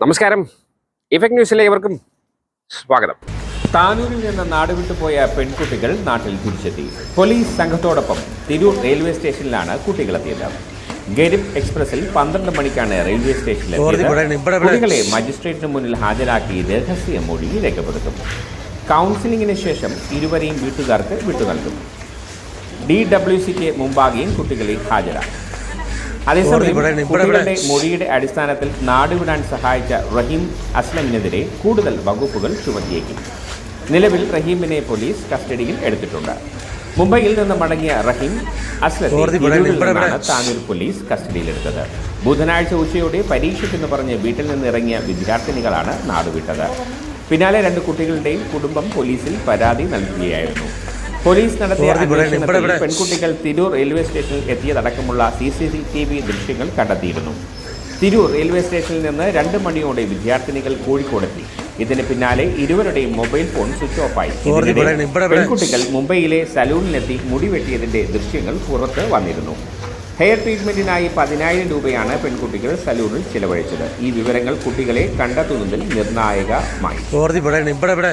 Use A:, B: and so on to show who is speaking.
A: നമസ്കാരം. ഇഫക്ട് ന്യൂസിലെ ഇവർക്കും സ്വാഗതം.
B: താനൂരിൽ നിന്ന് നാടുവിട്ടുപോയ പെൺകുട്ടികൾ നാട്ടിൽ തിരിച്ചെത്തി. പോലീസ് സംഘത്തോടൊപ്പം തിരൂർ റെയിൽവേ സ്റ്റേഷനിലാണ് കുട്ടികളെത്തിയത്. ഗരിബ് എക്സ്പ്രസിൽ പന്ത്രണ്ട് മണിക്കാണ് റെയിൽവേ സ്റ്റേഷനിലെത്തിയത്. കുട്ടികളെ മജിസ്ട്രേറ്റിന് മുന്നിൽ ഹാജരാക്കി രഹസ്യ മൊഴി രേഖപ്പെടുത്തും. കൗൺസിലിംഗിന് ശേഷം ഇരുവരെയും വീട്ടുകാർക്ക് വിട്ടു നൽകും. ഡി ഡബ്ല്യു സിക്ക് മുമ്പാകെയും കുട്ടികളെ ഹാജരാക്കും. അതേസമയം. കുട്ടികളുടെ മൊഴിയുടെ അടിസ്ഥാനത്തിൽ നാടുവിടാൻ സഹായിച്ച റഹീം അസ്ലമിനെതിരെ കൂടുതൽ വകുപ്പുകൾ ചുമത്തിയേക്കും നിലവിൽ റഹീമിനെ പോലീസ് കസ്റ്റഡിയിൽ എടുത്തിട്ടുണ്ട് മുംബൈയിൽ നിന്ന് മടങ്ങിയ റഹീം അസ്ലത്തെ
C: കോടതി ഇവിടെ ഉണ്ട്,
B: തിരൂരിൽ
C: ഇവിടെ, ഇവിടെ.
B: നിന്നാണ് താനൂർ പോലീസ് കസ്റ്റഡിയിലെടുത്തത് ബുധനാഴ്ച ഉച്ചയോടെ പരീക്ഷയ്ക്കെന്ന് പറഞ്ഞ് വീട്ടിൽ നിന്ന് ഇറങ്ങിയ വിദ്യാർത്ഥിനികളാണ് നാടുവിട്ടത് പിന്നാലെ രണ്ട് കുട്ടികളുടെയും കുടുംബം പോലീസിൽ പരാതി നൽകുകയായിരുന്നു പോലീസ് നടത്തിയ അന്വേഷണത്തിൽ പെൺകുട്ടികൾ തിരൂർ റെയിൽവേ സ്റ്റേഷനിൽ എത്തിയതടക്കമുള്ള സി സി ടി വി ദൃശ്യങ്ങൾ കണ്ടെത്തിയിരുന്നു. തിരൂർ റെയിൽവേ സ്റ്റേഷനിൽ നിന്ന് രണ്ട് മണിയോടെ വിദ്യാർത്ഥിനികൾ കോഴിക്കോടെത്തി. ഇതിന് പിന്നാലെ ഇരുവരുടെയും മൊബൈൽ ഫോൺ സ്വിച്ച് ഓഫായി. പെൺകുട്ടികൾ മുംബൈയിലെ സലൂണിലെത്തി മുടി വെട്ടിയതിന്റെ ദൃശ്യങ്ങൾ പുറത്ത് വന്നിരുന്നു. ഹെയർ ട്രീറ്റ്മെന്റിനായി പതിനായിരം രൂപയാണ് പെൺകുട്ടികൾ സലൂണിൽ ചിലവഴിച്ചത്. ഈ വിവരങ്ങൾ കുട്ടികളെ കണ്ടെത്തുന്നതിൽ നിർണായകമായി
C: കോടതി ഇവിടെ ഉണ്ട്, ഇവിടെ ഇവിടെ